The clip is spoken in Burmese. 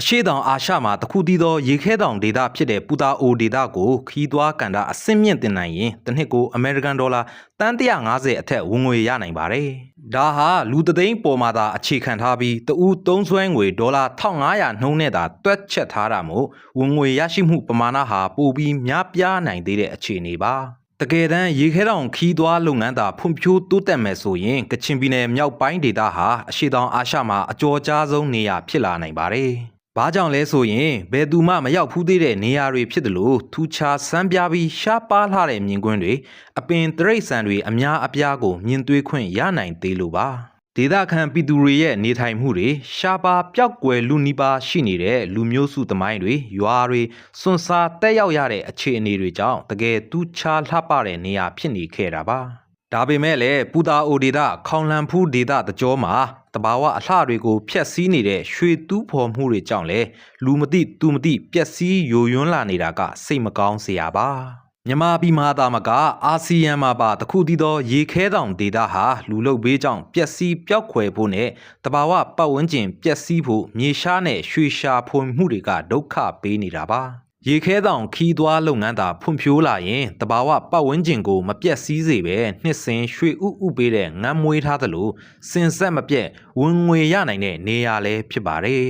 အရှိတောင်အာရှမှာတခုတည်းသောရေခဲတောင်ဒေသဖြစ်တဲ့ပူတာအိုဒေသကိုခီးသွွားကန်တာအဆင့်မြင့်တင်နိုင်ရင်တစ်နှစ်ကိုအမေရိကန်ဒေါ်လာတန်150အထက်ဝင်ငွေရနိုင်ပါတယ်။ဒါဟာလူသသိန်းပေါ်မှာသာအခြေခံထားပြီးတဦးသုံးစွဲငွေဒေါ်လာ1500နှုန်းနဲ့သာတွက်ချက်ထားတာမို့ဝင်ငွေရရှိမှုပမာဏဟာပိုပြီးများပြားနိုင်သေးတဲ့အခြေအနေပါ။တကယ်တမ်းရေခဲတောင်ခီးသွွားလုပ်ငန်းသာဖွံ့ဖြိုးတိုးတက်မယ်ဆိုရင်ကချင်ပြည်နယ်မြောက်ပိုင်းဒေသဟာအရှိတောင်အာရှမှာအကျော်ကြားဆုံးနေရာဖြစ်လာနိုင်ပါတယ်။ ဘာကြောင့်လဲဆိုရင်ဘယ်သူမှမရောက်ဖူးသေးတဲ့နေရာတွေဖြစ်တယ်လို့ထူခြားစမ်းပြပြီးရှားပါးလာတဲ့မြင်ကွင်းတွေအပင်တရိတ်ဆန်တွေအများအပြားကိုမြင်တွေ့ခွင့်ရနိုင်သေးလို့ပါ။ဒေသခံပြည်သူတွေရဲ့နေထိုင်မှုတွေရှားပါပျောက်ကွယ်လူနီးပါးရှိနေတဲ့လူမျိုးစုသမိုင်းတွေရွာတွေစွန့်စားတက်ရောက်ရတဲ့အခြေအနေတွေကြောင့်တကယ်တူးခြားလှပတဲ့နေရာဖြစ်နေခဲ့တာပါ ဒါပေမဲ့လည်းပူတာအိုဒေတာခေါင်လန်ဖူးဒေတာတကြောမှာတဘာဝအလှတွေကိုဖျက်ဆီးနေတဲ့ရွှေတူးဖော်မှုတွေကြောင့်လည်းလူမသိသူမသိပျက်စီးယိုယွန်းလာနေတာကစိတ်မကောင်းစရာပါမြန်မာပြည်မှာသာမကအာဆီယံမှာပါတခုတည်းသောရေခဲတောင်ဒေတာဟာလူလုတ်ဘေးကြောင့်ပျက်စီးပျောက်ခွယ်ဖို့နဲ့တဘာဝပတ်ဝန်းကျင်ပျက်စီးဖို့မြေရှားနဲ့ရွှေရှာဖွံမှုတွေကဒုက္ခပေးနေတာပါ ရေခဲတောင်ခီးသွွားလုပ်ငန်းသာဖွံ့ဖြိုးလာရင်တဘာဝပတ်ဝန်းကျင်ကိုမပြက်စီးစေပဲနှစ်စဉ်ရွှေဥဥပေးတဲ့ငမ်းမွေးထားသလိုစင်ဆက်မပြက်ဝင်ငွေရနိုင်တဲ့နေရာလည်းဖြစ်ပါတယ်